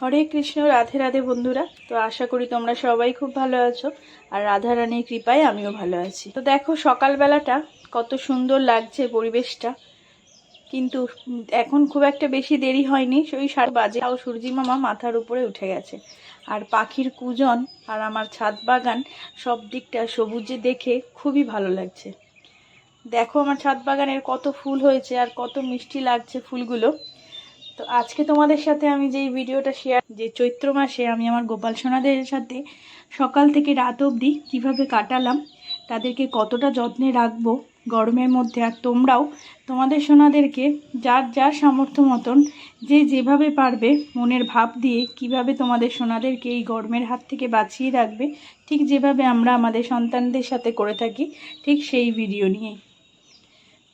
হরে কৃষ্ণ, রাধে রাধে বন্ধুরা। তো আশা করি তোমরা সবাই খুব ভালো আছো আর রাধা রানীর কৃপায় আমিও ভালো আছি। তো দেখো সকালবেলাটা কত সুন্দর লাগছে পরিবেশটা। কিন্তু এখন খুব একটা বেশি দেরি হয়নি। সেই সাত বাজে। তাও সূর্যি মামা মাথার উপরে উঠে গেছে। আর পাখির কুজন আর আমার ছাদ বাগান সব দিকটা সবুজে দেখে খুবই ভালো লাগছে। দেখো আমার ছাদ বাগানের কত ফুল হয়েছে আর কত মিষ্টি লাগছে ফুলগুলো। তো আজকে তোমাদের সাথে আমি যেই ভিডিওটা শেয়ার যে চৈত্র মাসে আমি আমার গোপাল সোনাদের সাথে সকাল থেকে রাত অবধি কীভাবে কাটালাম, তাদেরকে কতটা যত্নে রাখব গরমের মধ্যে আর তোমরাও তোমাদের সোনাদেরকে যার যার সামর্থ্য মতন, যে যেভাবে পারবে মনের ভাব দিয়ে কীভাবে তোমাদের সোনাদেরকে এই গরমের হাত থেকে বাঁচিয়ে রাখবে, ঠিক যেভাবে আমরা আমাদের সন্তানদের সাথে করে থাকি, ঠিক সেই ভিডিও নিয়েই।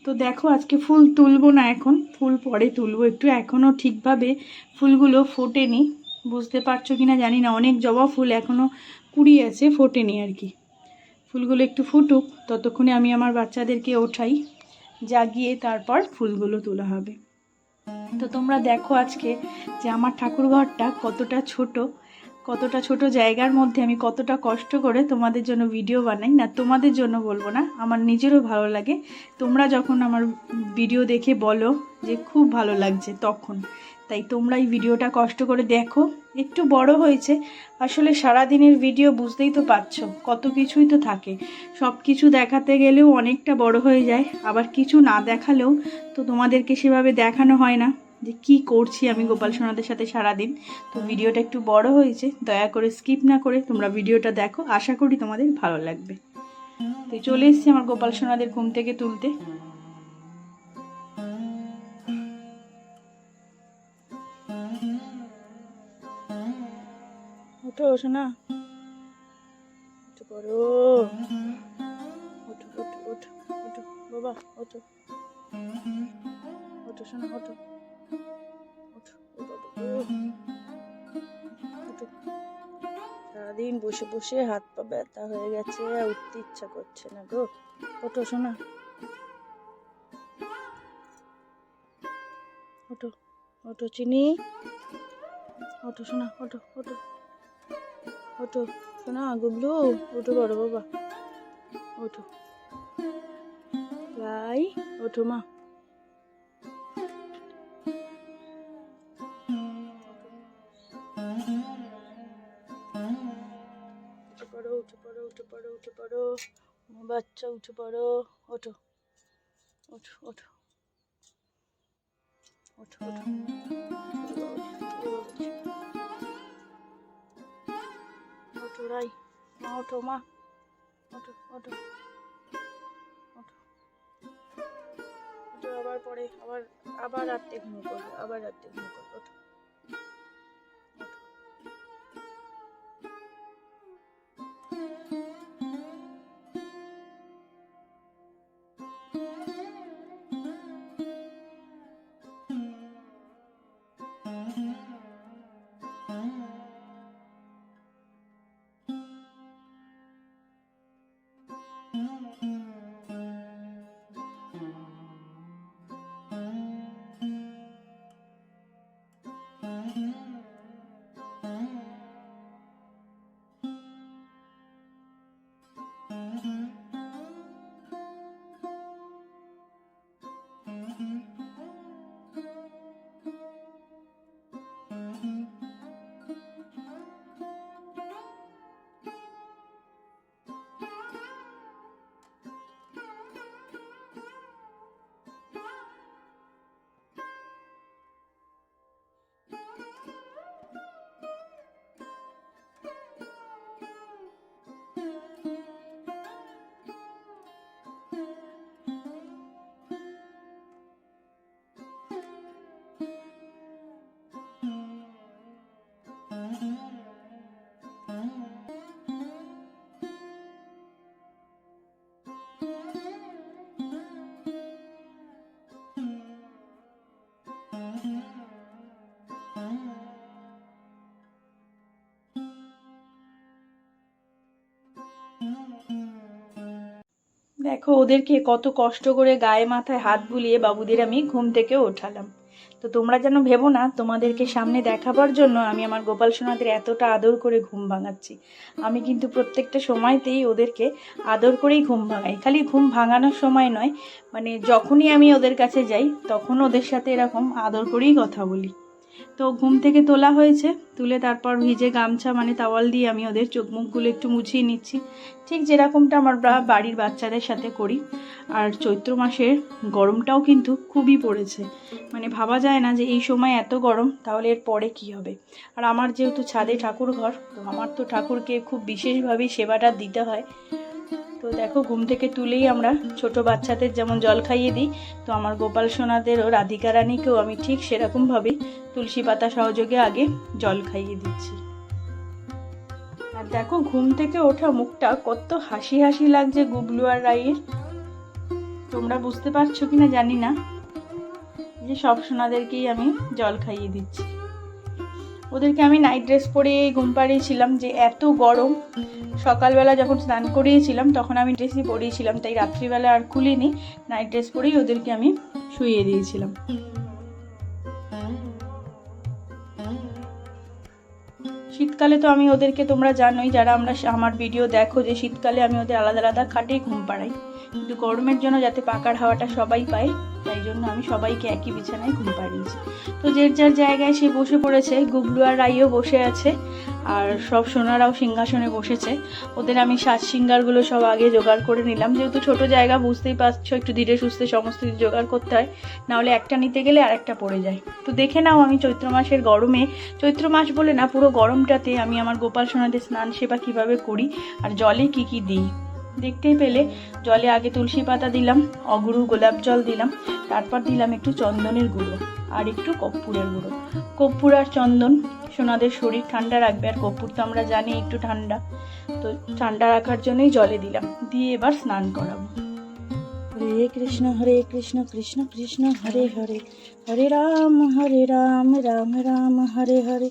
তো দেখো, আজকে ফুল তুলবো না এখন, ফুল পরে তুলবো। একটু এখনও ঠিকভাবে ফুলগুলো ফোটেনি, বুঝতে পারছ কি না জানি না। অনেক জবা ফুল এখনও কুড়ি আছে, ফোটেনি আর কি। ফুলগুলো একটু ফুটুক, ততক্ষণে আমি আমার বাচ্চাদেরকে ওঠাই, জাগিয়ে তারপর ফুলগুলো তোলা হবে। তো তোমরা দেখো আজকে যে আমার ঠাকুর ঘরটা কতটা ছোট কতটা ছোট জায়গার মধ্যে আমি কতটা কষ্ট করে তোমাদের জন্য ভিডিও বানাই, না তোমাদের জন্য বলব না, আমার নিজেরও ভালো লাগে। তোমরা যখন আমার ভিডিও দেখে বলো যে খুব ভালো লাগছে তখন। তাই তোমরা এই ভিডিওটা কষ্ট করে দেখো, একটু বড় হয়েছে, আসলে সারা দিনের ভিডিও বুঝতেই তো পারছ, কত কিছুই তো থাকে। সব কিছু দেখাতে গেলেও অনেকটা বড় হয়ে যায়, আবার কিছু না দেখালেও তো তোমাদেরকে সেভাবে দেখানো হয় না। যে কি করছি আমি গোপাল সোনাদের সাথে সারাদিন। তো ভিডিওটা একটু বড় হয়েছে, দয়া করে স্কিপ না করে তোমরা ভিডিওটা দেখো, আশা করি তোমাদের ভালো লাগবে। তো চলে এসেছি আমার গোপাল সোনাদের ঘুম থেকে তুলতে। ওঠো সোনা। বাবা, ওঠো। ওঠো সোনা। ওঠো। সারাদিন বসে বসে হাত পা ব্যথা হয়ে গেছে উঠতে ইচ্ছা করছে না গো। ওঠো, সোনা। ওঠো ওঠো, চিনি। ওঠো শোনা ওঠো ওঠো। ওঠো শোনা গুবলু ওঠো, বড় বাবা। ওঠো। যাই, ওঠো, মা। পড়ো, উঠে পড়ো। বাচ্চা, উঠে পড়ো। ওঠো। ওঠো ওঠো। ওঠো ওঠো। রাই। মা, ওঠো মা। ওঠো ওঠো। ওঠো। ওঠো, আবার পরে আবার আবার রাত্রে ঘুমিয়ে পড়বে আবার রাত্রে ঘুমিয়ে পড়বে ওঠো। দেখো, ওদেরকে কত কষ্ট করে গায়ে মাথায় হাত বুলিয়ে বাবুদের আমি ঘুম থেকে ওঠালাম। তো তোমরা যেন ভেবো না, তোমাদেরকে সামনে দেখাবার জন্য আমি আমার গোপাল সোনাদের এতটা আদর করে ঘুম ভাঙাচ্ছি। আমি কিন্তু প্রত্যেকটা সময়তেই ওদেরকে আদর করেই ঘুম ভাঙাই। খালি ঘুম ভাঙানোর সময় নয় মানে যখনই আমি ওদের কাছে যাই, তখন ওদের সাথে এরকম আদর করেই কথা বলি। তো ঘুম থেকে তোলা হয়েছে, তুলে তারপর ভিজে গামছা মানে তাওয়াল দিয়ে আমি ওদের চোখ মুখগুলো একটু মুছিয়ে নিচ্ছি। ঠিক যেরকমটা আমার বাড়ির বাচ্চাদের সাথে করি, আর চৈত্র মাসের গরমটাও কিন্তু খুবই পড়েছে। মানে ভাবা যায় না যে এই সময় এত গরম, তাহলে এর পরে কি হবে? আর আমার যেহেতু ছাদে ঠাকুর ঘর তো আমার তো ঠাকুরকে খুব বিশেষভাবেই সেবাটা দিতে হয়। তো দেখো, ঘুম থেকে তুলেই আমরা ছোট বাচ্চাদের যেমন জল খাইয়ে দিই, তো আমার গোপাল সোনাদেরও, রাধিকা রানীকেও আমি ঠিক সেরকমভাবেই তুলসী পাতা সহযোগে আগে জল খাইয়ে দিচ্ছি। আর দেখো, ঘুম থেকে ওঠা মুখটা কত হাসি হাসি লাগছে গুবলু আর রাইয়ের। তোমরা বুঝতে পারছ কিনা জানি না। যে সব সোনাদেরকেই আমি জল খাইয়ে দিচ্ছি। ওদেরকে আমি নাইট ড্রেস পরে ঘুম পাড়িয়েছিলাম যে এত গরম। সকালবেলা যখন স্নান করিয়েছিলাম, তখন আমি ড্রেসই পরিয়েছিলাম, তাই রাত্রিবেলা আর খুলিনি। নাইট ড্রেস পরেই ওদেরকে আমি শুইয়ে দিয়েছিলাম। শীতকালে তো আমি ওদেরকে তোমরা জানোই, যারা আমরা আমার ভিডিও দেখো যে শীতকালে আমি ওদের আলাদা আলাদা খাটেই ঘুম পাড়াই। কিন্তু গরমের জন্য যাতে পাকার হাওয়াটা সবাই পায় তাই জন্য আমি সবাইকে একই বিছানায় ঘুম পাড়িয়েছি। তো যে যার জায়গায় সে বসে পড়েছে গুবলু আর রাইও বসে আছে, আর সব সোনারাও সিংহাসনে বসেছে। ওদের আমি সাজ সিঙ্গারগুলো সব আগে জোগাড় করে নিলাম। যেহেতু ছোট জায়গা, বুঝতেই পারছ, একটু ধীরে সুস্থে সমস্ত কিছু জোগাড় করতে হয়। নাহলে একটা নিতে গেলে আরেকটা পড়ে যায়। তো দেখে নাও আমি চৈত্র মাসের গরমে। চৈত্র মাস বলে না, পুরো গরমটাতে আমি আমার গোপাল সোনাদের স্নান সেবা কীভাবে করি, আর জলে কি কি দিই। দেখতেই পেলে। জলে আগে তুলসী পাতা দিলাম অগুরু গোলাপ জল দিলাম, তারপর দিলাম একটু চন্দনের গুঁড়ো আর একটু কর্পূরের গুঁড়ো। কর্পূর আর চন্দন, সোনাদের শরীর ঠান্ডা রাখবে আর কর্পূর তো আমরা জানি একটু ঠান্ডা। তো ঠান্ডা রাখার জন্যই জলে দিলাম। দিয়ে এবার স্নান করাবো। হরে কৃষ্ণ হরে কৃষ্ণ কৃষ্ণ কৃষ্ণ, হরে হরে। হরে রাম হরে রাম রাম রাম, হরে হরে।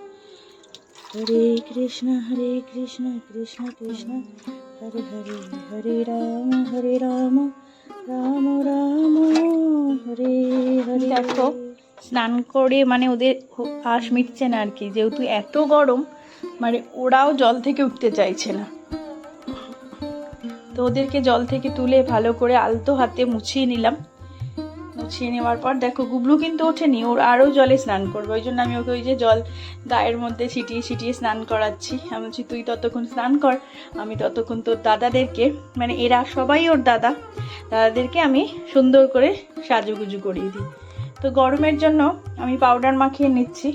হরে কৃষ্ণ হরে কৃষ্ণ কৃষ্ণ কৃষ্ণ। হরে হরে হরে রাম হরে রাম। রাম রাম, হরে হরে। দেখো, স্নান করে মানে ওদের আশ মিটছে না আর কি। যেহেতু এত গরম মানে ওরাও জল থেকে উঠতে চাইছে না। তো ওদেরকে জল থেকে তুলে ভালো করে আলতো হাতে মুছিয়ে নিলাম। মুছিয়ে নেওয়ার পর দেখো গুবলু কিন্তু ওঠেনি, ওর আরও জলে স্নান করবে। ওই জন্য আমি ওকে ওই যে জল গায়ের মধ্যে ছিটিয়ে ছিটিয়ে স্নান করাচ্ছি। আমি বলছি, তুই ততক্ষণ স্নান কর, আমি ততক্ষণ তোর দাদাদেরকে মানে এরা সবাই ওর দাদা, দাদাদেরকে আমি সুন্দর করে সাজুগুজু করিয়ে দিই। তো গরমের জন্য আমি পাউডার মাখিয়ে নিচ্ছি।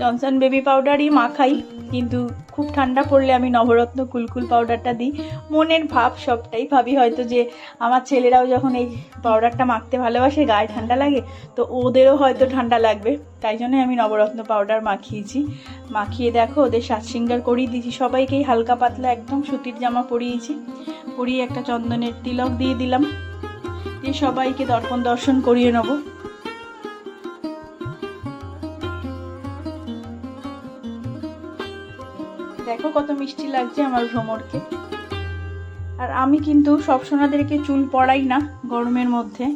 জনসন বেবি পাউডারই মাখাই। কিন্তু খুব ঠান্ডা পড়লে আমি নবরত্ন কুলকুল পাউডারটা দিই। মনের ভাব সবটাই ভাবি হয়তো যে, আমার ছেলেরাও যখন এই পাউডারটা মাখতে ভালোবাসে, গায়ে ঠান্ডা লাগে, তো ওদেরও হয়তো ঠান্ডা লাগবে। তাই জন্য আমি নবরত্ন পাউডার মাখিয়েছি। মাখিয়ে দেখো, ওদের সাজ সিঙ্গার করিয়ে দিয়েছি। সবাইকেই হালকা পাতলা একদম সুতির জামা পরিয়েছি। পরিয়ে একটা চন্দনের তিলক দিয়ে দিলাম। দিয়ে সবাইকে দর্পণ দর্শন করিয়ে নেব। দেখো কত মিষ্টি লাগছে আমার ভ্রমরকে। আর আমি কিন্তু সব সোনাদেরকে চুল পড়াই না গরমের মধ্যে।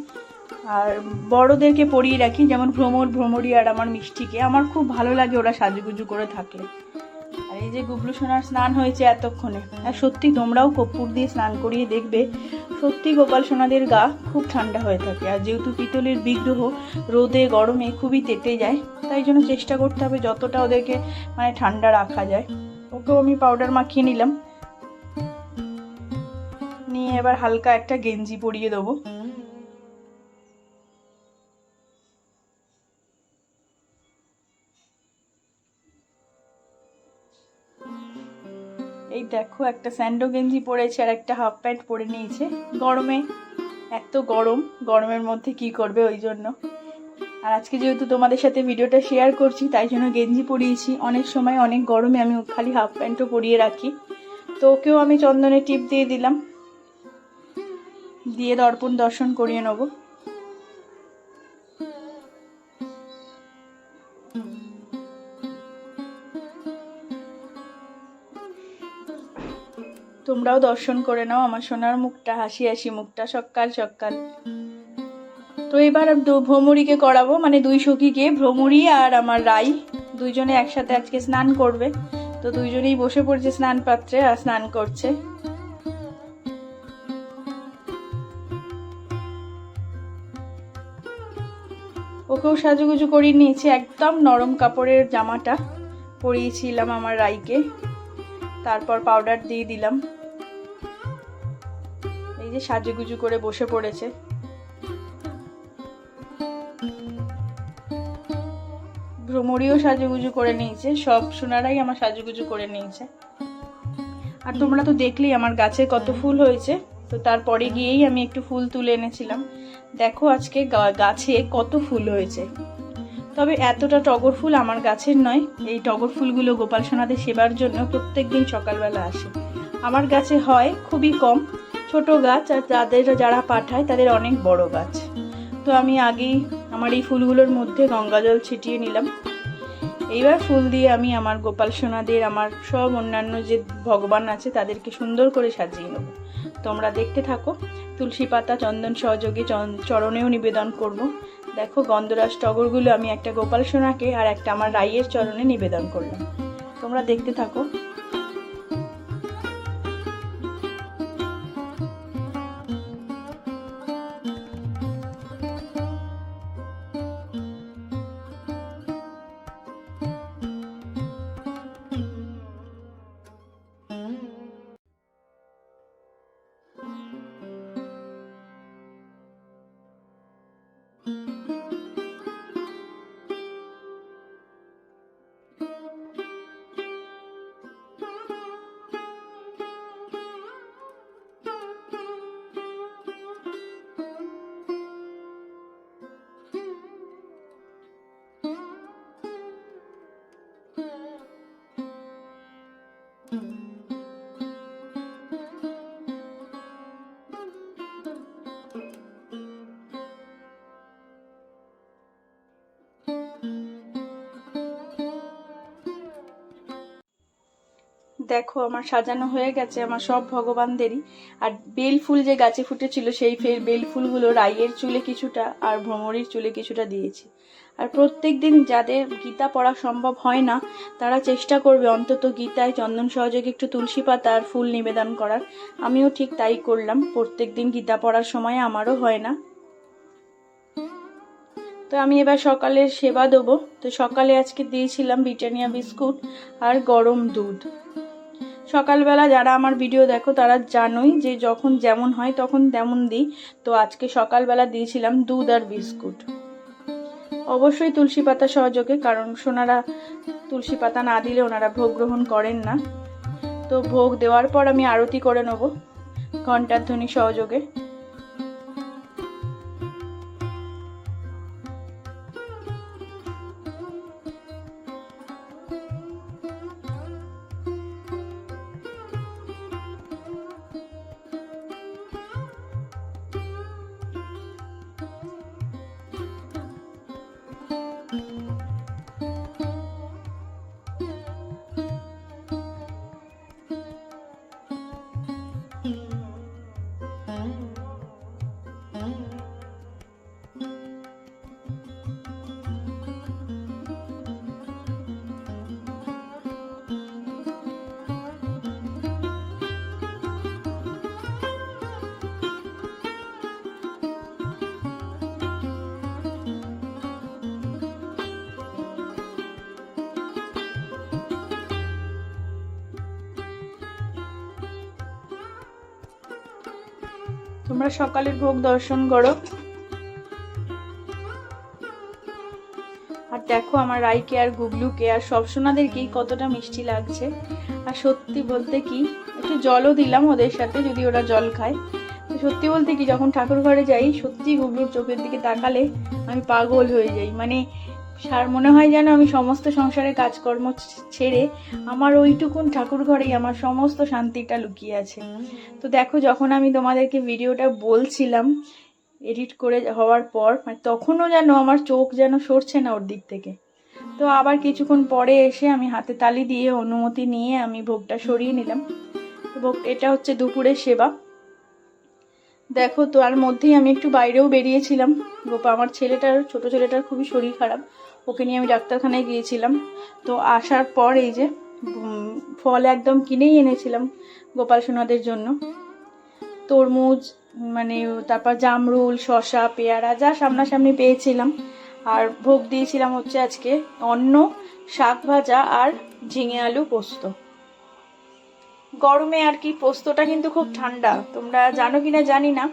আর বড়দেরকে পরিয়ে রাখি, যেমন ভ্রমর, ভ্রমরি আর আমার মিষ্টিকে। আমার খুব ভালো লাগে ওরা সাজুগুজু করে থাকলে। আর এই যে গুবলু সোনার স্নান হয়েছে এতক্ষণে, আর সত্যি তোমরাও কর্পূর দিয়ে স্নান করিয়ে দেখবে। সত্যি গোপাল সোনাদের গা খুব ঠান্ডা হয়ে থাকে। আর যেহেতু পিতলের বিগ্রহ, রোদে, গরমে খুবই তেতে যায়, তাই জন্য চেষ্টা করতে হবে যতটা ওদেরকে মানে ঠান্ডা রাখা যায়। ওকেও আমি পাউডার মাখিয়ে নিলাম। নিয়ে এবার হালকা একটা গেঞ্জি পরিয়ে দেবো। এই দেখো, একটা স্যান্ডো গেঞ্জি পরেছে আর একটা হাফ প্যান্ট পরে নিয়েছে। গরমে এত গরম, গরমের মধ্যে কি করবে ওই জন্য? আর আজকে যেহেতু তোমাদের সাথে ভিডিওটা শেয়ার করছি, তাই জন্য গেঞ্জি পরিয়েছি। অনেক সময় অনেক গরমে আমি খালি হাফ প্যান্টও পরিয়ে রাখি। তো ওকেও আমি চন্দনের টিপ দিয়ে দিলাম। দিয়ে দর্পণ দর্শন করিয়ে নেব। তোমরাও দর্শন করে নাও আমার সোনার মুখটা, হাসি হাসি মুখটা, সকাল সকাল। তো এবার ভ্রমরীকে করাবো মানে দুই সখীকে, ভ্রমরী আর আমার রাই। দুইজনে একসাথে আজকে স্নান করবে। তো দুইজনেই বসে পড়েছে স্নান পাত্রে আর স্নান করছে। ওকেও সাজুগুজু করিয়ে নিয়েছি, একদম নরম কাপড়ের জামাটা। পরিয়েছিলাম আমার রাইকে। তারপর পাউডার দিয়ে দিলাম। এই যে সাজুগুজু করে বসে পড়েছে। ভ্রমরিও সাজুগুজু করে নিয়েছে, সব সোনারাই আমার সাজুগুজু করে নিয়েছে। আর তোমরা তো দেখলেই আমার গাছে কত ফুল হয়েছে, তো তারপরে গিয়েই আমি একটু ফুল তুলে এনেছিলাম। দেখো আজকে গাছে কত ফুল হয়েছে। তবে এতটা টগর ফুল আমার গাছের নয়, এই টগর ফুলগুলো গোপাল সোনাদের সেবার জন্য প্রত্যেক দিন সকালবেলা আসে। আমার গাছে হয় খুবই কম, ছোট গাছ আর যাদের যারা পাঠায় তাদের অনেক বড় গাছ। তো আমি আগেই আমার এই ফুলগুলোর মধ্যে গঙ্গা জল ছিটিয়ে নিলাম। এইবার ফুল দিয়ে আমি আমার গোপাল সোনাদের, আমার সব অন্যান্য যে ভগবান আছে তাদেরকে সুন্দর করে সাজিয়ে নেব। তোমরা দেখতে থাকো, তুলসী পাতা চন্দন সহযোগে চরণেও নিবেদন করব। দেখো গন্ধরাজ টগরগুলো আমি একটা গোপাল সোনাকে আর একটা আমার রাইয়ের চরণে নিবেদন করলাম। তোমরা দেখতে থাকো। দেখো, আমার সাজানো হয়ে গেছে আমার সব ভগবানদেরই। আর বেল ফুল যে গাছে ফুটেছিল, সেই ফের বেল ফুলগুলো রাইয়ের চুলে কিছুটা আর ভ্রমরির চুলে কিছুটা দিয়েছি। আর প্রত্যেক দিন যাদের গীতা পড়া সম্ভব হয় না, তারা চেষ্টা করবে অন্তত গীতায় চন্দন সহযোগে একটু তুলসী পাতা আর ফুল নিবেদন করার। আমিও ঠিক তাই করলাম, প্রত্যেক দিন গীতা পড়ার সময় আমারও হয় না। তো আমি এবার সকালের সেবা দেবো। তো সকালে আজকে দিয়েছিলাম ব্রিটানিয়া বিস্কুট আর গরম দুধ। সকালবেলা যারা আমার ভিডিও দেখো, তারা জানোই যে যখন যেমন হয় তখন তেমন দিই। তো আজকে সকালবেলা দিয়েছিলাম দুধ আর বিস্কুট। অবশ্যই তুলসী পাতা সহযোগে, কারণ সোনারা তুলসী পাতা না দিলে ওনারা ভোগ গ্রহণ করেন না। তো ভোগ দেওয়ার পর আমি আরতি করে নেব, ঘণ্টার ধ্বনি সহযোগে। তোমরা সকালের ভোগ দর্শন করো। আর দেখো আমার রাইকে আর গুগলুকে, আর সব সোনাদেরকেই কতটা মিষ্টি লাগছে। আর সত্যি বলতে কি, একটু জলও দিলাম ওদের সাথে যদি ওরা জল খায়। সত্যি বলতে কি, যখন ঠাকুর ঘরে যাই সত্যি গুবলুর চোখের দিকে তাকালে আমি পাগল হয়ে যাই। মানে সার মনে হয় যেন আমি সমস্ত সংসারের কাজকর্ম ছেড়ে আমার ওইটুকুন ঠাকুর ঘরেই আমার সমস্ত শান্তিটা লুকিয়ে আছে। তো দেখো যখন আমি তোমাদেরকে ভিডিওটা বলছিলাম, এডিট করে হওয়ার পর মানে তখনও যেন আমার চোখ যেন সরছে না ওর দিক থেকে। তো আবার কিছুক্ষণ পরে এসে আমি হাতে তালি দিয়ে অনুমতি নিয়ে আমি ভোগটা সরিয়ে নিলাম। ভোগ, এটা হচ্ছে দুপুরের সেবা। দেখো তো আর মধ্যেই আমি একটু বাইরেও বেরিয়েছিলাম। গোপা, আমার ছেলেটার, ছোট ছেলেটার খুবই শরীর খারাপ। ওকে নিয়ে আমি ডাক্তারখানায় গিয়েছিলাম। তো আসার পর এই যে ফল একদম কিনেই এনেছিলাম গোপাল সোনাদের জন্য। তরমুজ মানে তারপর জামরুল, শসা, পেয়ারা, যা সামনাসামনি পেয়েছিলাম। আর ভোগ দিয়েছিলাম হচ্ছে আজকে অন্ন, শাক ভাজা আর ঝিঙে আলু পোস্ত। গরমে আর কি পোস্তটা কিন্তু খুব ঠান্ডা। তোমরা জানো কিনা জানি না।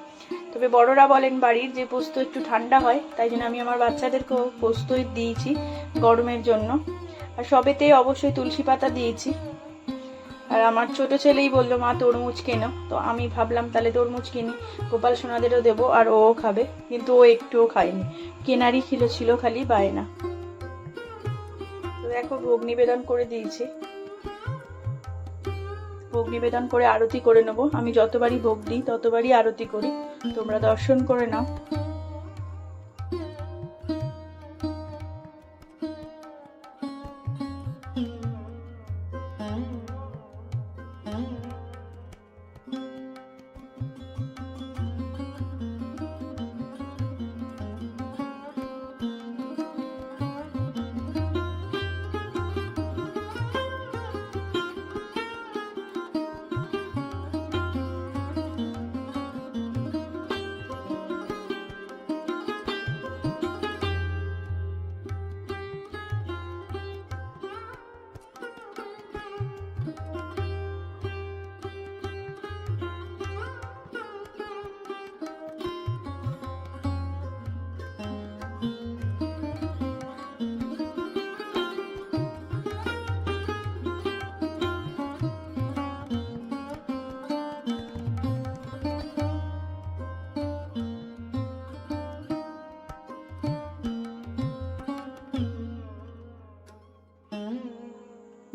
তবে বড়রা বলেন বাড়ির যে পোস্ত একটু ঠান্ডা হয়, তাই জন্য আমি আমার বাচ্চাদেরকেও পোস্তই দিয়েছি গরমের জন্য। আর সবেতে অবশ্যই তুলসী পাতা দিয়েছি। আর আমার ছোট ছেলেই বলল, মা, তরমুজ কেনো? তো আমি ভাবলাম, তাহলে তরমুজ কিনি, গোপাল সোনাদেরও দেবো আর ও খাবে। কিন্তু ও একটুও খায়নি। কেনারই ছিল ছিল খালি বায়না। তো দেখো, ভোগ নিবেদন করে দিয়েছি। ভোগ নিবেদন করে আরতি করে নেব। আমি যতবারই ভোগ দিই, ততবারই আরতি করি। তোমরা দর্শন করে নাও।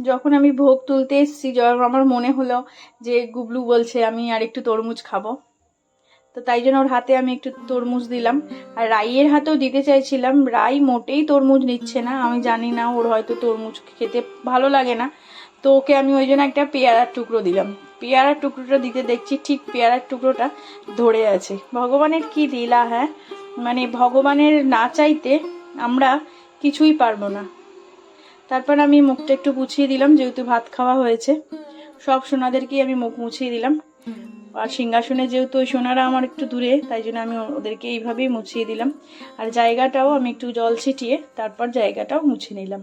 যখন আমি ভোগ তুলতে এসেছি, যখন আমার মনে হলো যে গুবলু বলছে, আমি আর একটু তরমুজ খাব। তো তাই জন্য ওর হাতে আমি একটু তরমুজ দিলাম। আর রাইয়ের হাতেও দিতে চাইছিলাম। রাই মোটেই তরমুজ নিচ্ছে না। আমি জানি না ওর হয়তো তরমুজ খেতে ভালো লাগে না। তো ওকে আমি ওই জন্য একটা পেয়ারার টুকরো দিলাম। পেয়ারার টুকরোটা দিতে দেখছি, ঠিক পেয়ারার টুকরোটা ধরে আছে। ভগবানের কি লীলা হ্যাঁ? মানে ভগবানের না চাইতে আমরা কিছুই পারব না। তারপর আমি মুখটা একটু মুছিয়ে দিলাম, যেহেতু ভাত খাওয়া হয়েছে। সব সোনাদেরকেই আমি মুখ মুছিয়ে দিলাম। আর সিংহাসনে যেহেতু ওই সোনারা আমার একটু দূরে, তাই জন্য আমি ওদেরকে এইভাবেই মুছিয়ে দিলাম। আর জায়গাটাও আমি একটু জল ছিটিয়ে, তারপর জায়গাটাও মুছে নিলাম।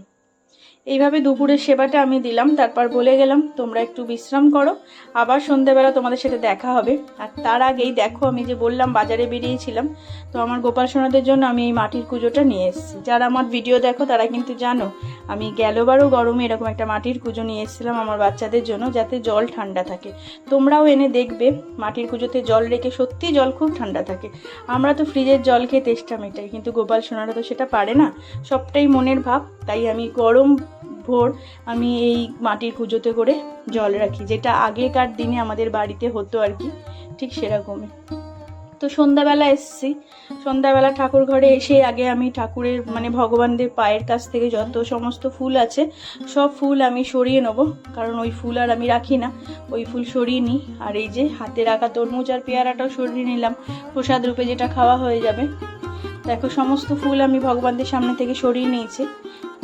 এইভাবে দুপুরের সেবাটা আমি দিলাম, তারপর বলে গেলাম, তোমরা একটু বিশ্রাম করো, আবার সন্ধ্যাবেলা তোমাদের সাথে দেখা হবে। আর তার আগেই দেখো, আমি যে বললাম, বাজারে বেরিয়েছিলাম, তো আমার গোপাল সোনাদের জন্য আমি এই মাটির কুজোটা নিয়ে এসেছি। যারা আমার ভিডিও দেখো, তারা কিন্তু জানো, আমি গেলবারও গরমে এরকম একটা মাটির কুজো নিয়ে এসেছিলাম আমার বাচ্চাদের জন্য, যাতে জল ঠান্ডা থাকে। তোমরাও এনে দেখবে, মাটির কুজোতে জল রেখে সত্যি জল খুব ঠান্ডা থাকে। আমরা তো ফ্রিজের জল খেয়ে তেষ্টা মেটাই কিন্তু গোপাল সোনারা তো সেটা পারে না। সবটাই মনের ভাব, তাই আমি গরম ভোর আমি এই মাটির কুজোতে করে জল রাখি, যেটা আগেকার দিনে আমাদের বাড়িতে হতো আর কি, ঠিক সেরকমই। তো সন্ধ্যাবেলা এসছি, সন্ধ্যাবেলা ঠাকুর ঘরে এসে আগে আমি ঠাকুরের মানে ভগবানদের পায়ের কাছ থেকে যত সমস্ত ফুল আছে, সব ফুল আমি সরিয়ে নেব, কারণ ওই ফুল আর আমি রাখি না, ওই ফুল সরিয়ে নিই। আর এই যে হাতে রাখা তরমুজ আর পেয়ারাটাও সরিয়ে নিলাম, প্রসাদ রূপে যেটা খাওয়া হয়ে যাবে। দেখো, সমস্ত ফুল আমি ভগবানদের সামনে থেকে সরিয়ে নিয়েছি।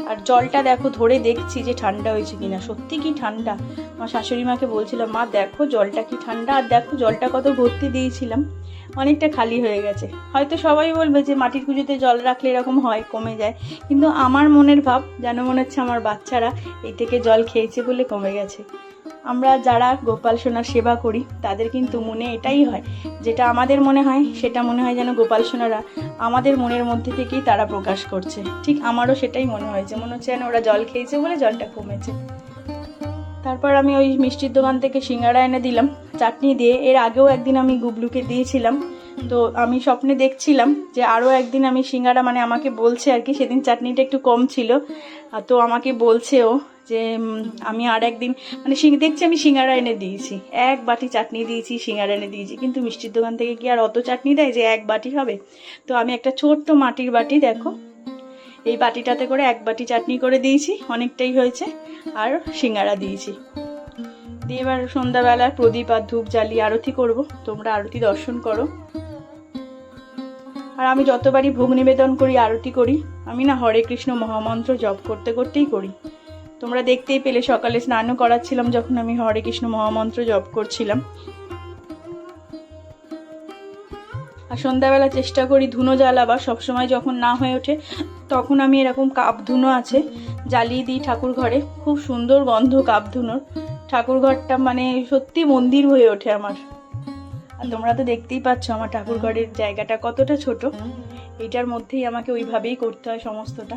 আর জলটা দেখো, ধরে দেখছি যে ঠান্ডা হয়েছে কিনা। সত্যি কি ঠান্ডা? আমার শাশুড়ি মাকে বলছিলাম মা, দেখো জলটা কি ঠান্ডা, আর দেখো জলটা কত ভর্তি দিয়েছিলাম। অনেকটা খালি হয়ে গেছে। হয়তো সবাই বলবে যে মাটির পুজোতে জল রাখলে এরকম হয়, কমে যায়। কিন্তু আমার মনের ভাব, যেন মনে হচ্ছে আমার বাচ্চারা এই থেকে জল খেয়েছে বলে কমে গেছে। আমরা যারা গোপাল সোনার সেবা করি, তাদের কিন্তু মনে এটাই হয়, যেটা আমাদের মনে হয়, সেটা মনে হয় যেন গোপাল সোনারা আমাদের মনের মধ্যে থেকেই তারা প্রকাশ করছে। ঠিক আমারও সেটাই মনে হয় যে মনে হচ্ছে যেন ওরা জল খেয়েছে বলে জলটা কমেছে। তারপর আমি ওই মিষ্টির দোকান থেকে সিঙ্গাড়া এনে দিলাম, চাটনি দিয়ে। এর আগেও একদিন আমি গুবলুকে দিয়েছিলাম, তো আমি স্বপ্নে দেখছিলাম যে আরও একদিন আমি সিঙ্গাড়া মানে আমাকে বলছে আর কি, সেদিন চাটনিটা একটু কম ছিল তো আমাকে বলছেও যে আমি আর একদিন মানে দেখছি আমি সিঙ্গাড়া এনে দিয়েছি। এক বাটি চাটনি দিয়েছি সিঙ্গাড়া এনে দিয়েছি। কিন্তু মিষ্টির দোকান থেকে কি আর অত চাটনি দেয় যে এক বাটি হবে? তো আমি একটা ছোট্ট মাটির বাটি, দেখো। এই বাটিটাতে করে এক বাটি চাটনি করে দিয়েছি, অনেকটাই হয়েছে, আর সিঙ্গারা দিয়েছি। দিয়ে এবার সন্ধ্যাবেলায় প্রদীপ আর ধূপ জ্বালিয়ে আরতি করব। তোমরা আরতি দর্শন করো। আর আমি যতবারই ভোগ নিবেদন করি, আরতি করি। আমি না হরে কৃষ্ণ মহামন্ত্র জপ করতে করতেই করি। তোমরা দেখতেই পেলে, সকালে স্নানও করাচ্ছিলাম যখন আমি হরে কৃষ্ণ মহামন্ত্র জপ করছিলাম। আর সন্ধ্যাবেলা চেষ্টা করি ধুনো জ্বালাবা সবসময় যখন না হয়ে ওঠে তখন আমি এরকম কাপ ধুনো আছে জ্বালিয়ে দিই ঠাকুর ঘরে। খুব সুন্দর গন্ধ কাপ ধুনোর। ঠাকুর ঘরটা মানে সত্যি মন্দির হয়ে ওঠে আমার। আর তোমরা তো দেখতেই পাচ্ছ আমার ঠাকুর ঘরের জায়গাটা কতটা ছোট। এটার মধ্যেই আমাকে ওইভাবেই করতে হয় সমস্তটা।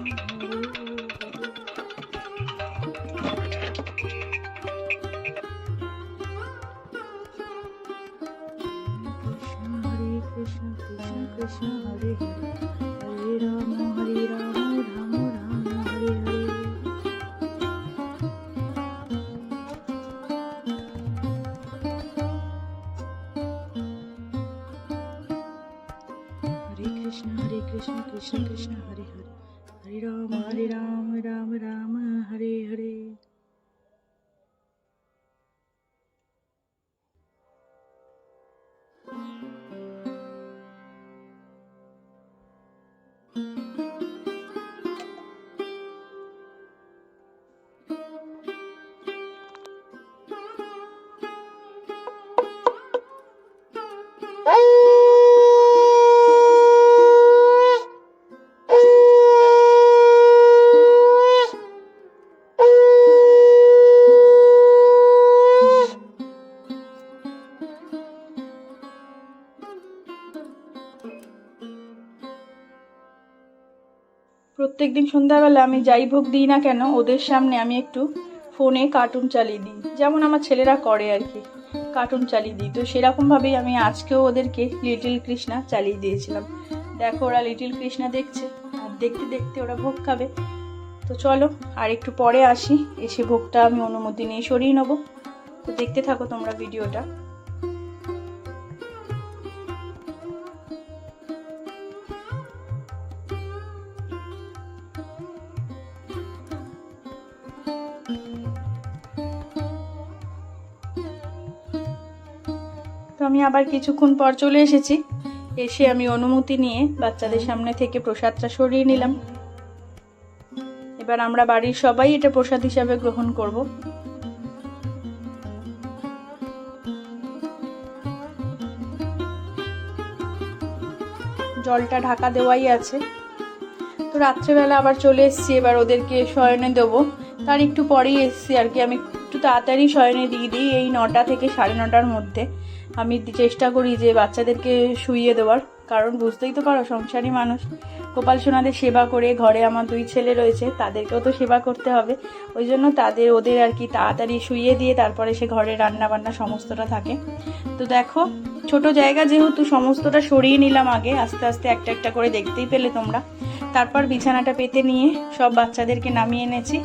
কৃষ্ণ কৃষ্ণ হরে প্রত্যেকদিন সন্ধ্যাবেলা আমি যাই ভোগ দিই না কেন, ওদের সামনে আমি একটু ফোনে কার্টুন চালিয়ে দিই। যেমন আমার ছেলেরা করে আর কি কার্টুন চালিয়ে দিই। তো সেরকমভাবেই আমি আজকেও ওদেরকে লিটিল কৃষ্ণা চালিয়ে দিয়েছিলাম। দেখো ওরা লিটিল কৃষ্ণা দেখছে, আর দেখতে দেখতে ওরা ভোগ খাবে। তো চলো, আর একটু পরে আসি, এসে ভোগটা আমি অনুমতি নিয়ে সরিয়ে নেব। তো দেখতে থাকো তোমরা ভিডিওটা। আবার কিছুক্ষণ পর চলে এসেছি। এসে আমি অনুমতি নিয়ে বাচ্চাদের সামনে থেকে প্রসাদটা সরিয়ে নিলাম। এবার আমরা বাড়ির সবাই এটা প্রসাদ হিসাবে গ্রহণ করব। জলটা ঢাকা দেওয়াই আছে। তো রাত্রেবেলা আবার চলে এসেছি, এবার ওদেরকে শয়নে দেবো। তার একটু পরেই এসেছি আর কি, আমি একটু তাড়াতাড়ি শয়নে দিয়ে দিই এই নটা থেকে সাড়ে নটার মধ্যে। আমি চেষ্টা করি যে বাচ্চাদেরকে শুইয়ে দেওয়ার, কারণ বুঝতেই তো পারো সংসারী মানুষ। গোপাল সোনাদের সেবা করে ঘরে আমার দুই ছেলে রয়েছে, তাদেরকেও তো সেবা করতে হবে। ওই জন্য তাদের, ওদের আর কি তাড়াতাড়ি শুইয়ে দিয়ে তারপরে সে ঘরে রান্না বান্না সমস্তটা থাকে। তো দেখো, ছোট জায়গা যেহেতু সমস্তটা সরিয়ে নিলাম আগে, আস্তে আস্তে একটা একটা করে দেখতেই পেলে তোমরা। তারপর বিছানাটা পেতে নিয়ে সব বাচ্চাদেরকে নামিয়ে এনেছি।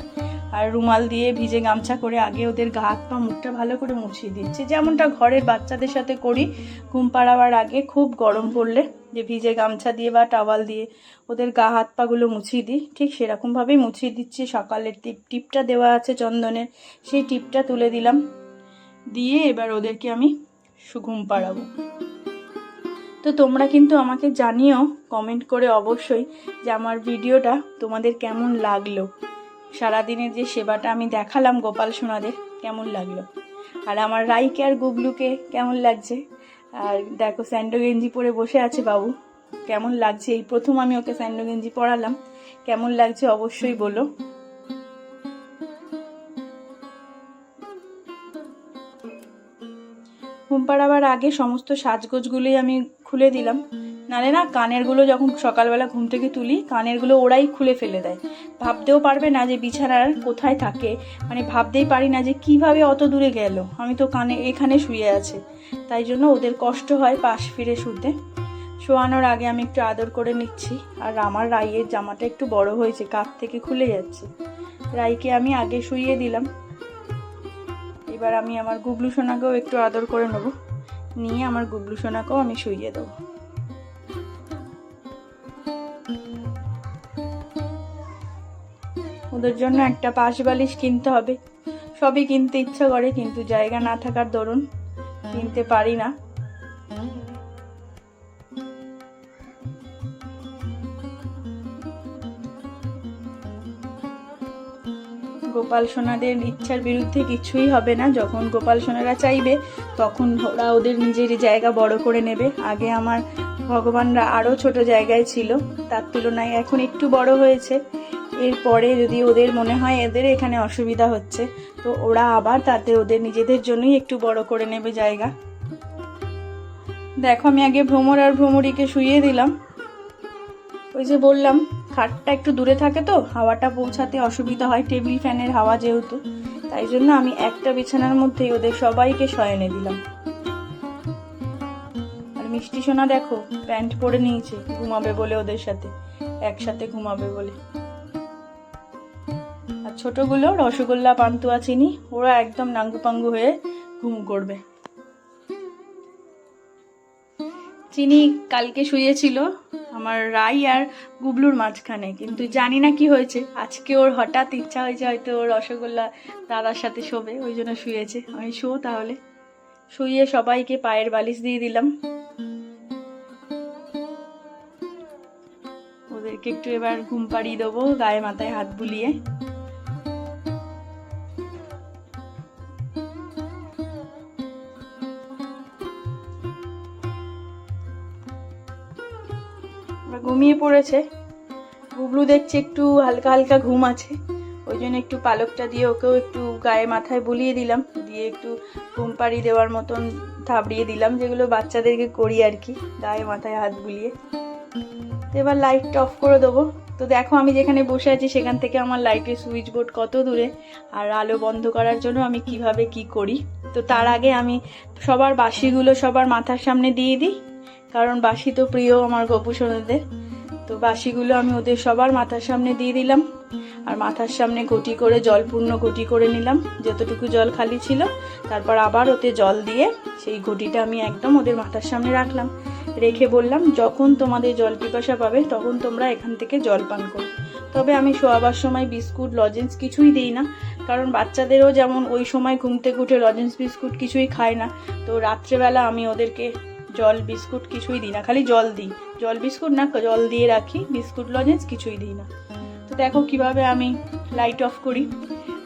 আর রুমাল দিয়ে ভিজে গামছা করে আগে ওদের গা হাত পা মুখটা ভালো করে মুছিয়ে দিচ্ছি। যেমনটা ঘরের বাচ্চাদের সাথে করি, ঘুম পাড়াবার আগে খুব গরম পড়লে যে ভিজে গামছা দিয়ে বা টাওয়াল দিয়ে ওদের গা হাত পাগুলো মুছিয়ে দিই। ঠিক সেরকমভাবেই মুছিয়ে দিচ্ছি। সকালের টিপ, টিপটা দেওয়া আছে চন্দনের সেই টিপটা তুলে দিলাম। দিয়ে এবার ওদেরকে আমি ঘুম পাড়াবো। তো তোমরা কিন্তু আমাকে জানিও, কমেন্ট করে অবশ্যই যে আমার ভিডিওটা তোমাদের কেমন লাগল। সারাদিনের যে সেবাটা আমি দেখালাম গোপাল সোনাদের, কেমন লাগল? আর আমার রাইকে আর গুবলুকে কেমন লাগছে? আর দেখো স্যান্ডো গেঞ্জি পরে বসে আছে বাবু। কেমন লাগছে? এই প্রথম আমি ওকে স্যান্ডো গেঞ্জি পরালাম। কেমন লাগছে অবশ্যই বলো। ঘুম পাড়াবার আগে সমস্ত সাজগোজগুলোই আমি খুলে দিলাম। নালে না কানেরগুলো যখন সকালবেলা ঘুম থেকে তুলি কানেরগুলো ওরাই খুলে ফেলে দেয়। ভাবতেও পারবে না যে বিছানার কোথায় থাকে। মানে ভাবতেই পারি না যে কীভাবে অত দূরে গেল। আমি তো কানে, এখানে শুয়ে আছে। তাই জন্য ওদের কষ্ট হয় পাশ ফিরে শুতে। শোয়ানোর আগে আমি একটু আদর করে নিচ্ছি। আর আমার রাইয়ের জামাটা একটু বড় হয়েছে কাপ থেকে খুলে যাচ্ছে। রাইকে আমি আগে শুইয়ে দিলাম। এবার আমি আমার গুবলু সোনাকেও একটু আদর করে নেব। নিয়ে আমার গুবলু সোনাকেও আমি শুইয়ে দেবো। ওদের জন্য একটা পাশ বালিশ কিনতে হবে। সবই কিনতে ইচ্ছা করে, কিন্তু জায়গা না থাকার দরুন কিনতে পারি না। গোপাল সোনাদের ইচ্ছার বিরুদ্ধে কিছুই হবে না। যখন গোপাল সোনারা চাইবে, তখন ওরা ওদের নিজের জায়গা বড় করে নেবে। আগে আমার ভগবানরা আরও ছোট জায়গায় ছিল, তার তুলনায় এখন একটু বড় হয়েছে। এরপরে যদি ওদের মনে হয় এদের এখানে অসুবিধা হচ্ছে, তো ওরা আবার তাতে ওদের নিজেদের জন্যই একটু বড় করে নেবে জায়গা। দেখো, আমি আগে ভ্রমর আর ভ্রমরিকে শুইয়ে দিলাম। ওই যে বললাম, খাটটা একটু দূরে থাকে তো, হাওয়াটা পৌঁছাতে অসুবিধা হয়, টেবিল ফ্যানের হাওয়া যেহেতু। তাই জন্য আমি একটা বিছানার মধ্যেই ওদের সবাইকে শয়নে দিলাম। আর মিষ্টি সোনা দেখো, প্যান্ট পরে নিয়েছে, ঘুমাবে বলে ওদের সাথে, একসাথে ঘুমাবে বলে। আর ছোটগুলো রসগোল্লা, পান্তুয়া, চিনি, ওরা একদম নাঙ্গু পাঙ্গু হয়ে ঘুম করবে। চিনি কালকে শুয়েছিল আমার রাই আর গুবলুর মাঝখানে, কিন্তু জানি না কি হয়েছে। আজকে ওর হঠাৎ ইচ্ছা হয়েছে হয়তো ওর রসগোল্লা দাদার সাথে শোবে, ওই জন্য শুয়েছে। আমি শো তাহলে। শুয়ে সবাইকে পায়ের বালিশ দিয়ে দিলাম। ওদেরকে একটু এবার ঘুম পাড়িয়ে দেবো, গায়ে মাথায় হাত বুলিয়ে। ঘুমিয়ে পড়েছে। গুবলু দেখছে একটু হালকা হালকা ঘুম আছে। ওই জন্য একটু পালকটা দিয়ে ওকেও একটু গায়ে মাথায় বুলিয়ে দিলাম। দিয়ে একটু ঘুম পাড়ি দেওয়ার মতন থাবড়িয়ে দিলাম, যেগুলো বাচ্চাদেরকে করি আর কি, গায়ে মাথায় হাত বুলিয়ে। তো এবার লাইটটা অফ করে দেবো। তো দেখো আমি যেখানে বসে আছি, সেখান থেকে আমার লাইটের সুইচ বোর্ড কত দূরে, আর আলো বন্ধ করার জন্য আমি কীভাবে কি করি। তো তার আগে আমি সবার বাসিগুলো সবার মাথার সামনে দিয়ে দিই, কারণ বাসি তো প্রিয় আমার গোপুসোনাদের। তো বাসিগুলো আমি ওদের সবার মাথার সামনে দিয়ে দিলাম। আর মাথার সামনে ঘটি করে জল, পূর্ণ ঘটি করে নিলাম। যতটুকু জল খালি ছিল, তারপর আবার ওতে জল দিয়ে সেই ঘটিটা আমি একদম ওদের মাথার সামনে রাখলাম। রেখে বললাম, যখন তোমাদের জল পিপাসা পাবে, তখন তোমরা এখান থেকে জল পান করো। তবে আমি শোয়াবার সময় বিস্কুট, লজেন্স কিছুই দিই না। কারণ বাচ্চাদেরও যেমন ওই সময় ঘুম থেকে উঠে লজেন্স বিস্কুট কিছুই খায় না, তো রাত্রেবেলা আমি ওদেরকে জল বিস্কুট কিছুই দিই না, খালি জল দিই। জল বিস্কুট না, জল দিয়ে রাখি, বিস্কুট, লজেন্স কিছুই দিই না। তো দেখো কীভাবে আমি লাইট অফ করি।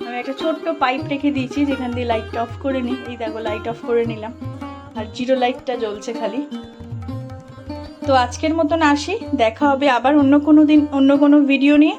আমি একটা ছোট্ট পাইপ রেখে দিয়েছি, যেখান দিয়ে লাইটটা অফ করে নিই। এই দেখো লাইট অফ করে নিলাম। আর জিরো লাইটটা জ্বলছে খালি। তো আজকের মতন আসি, দেখা হবে আবার অন্য কোনো দিন, অন্য কোনো ভিডিও নিয়ে।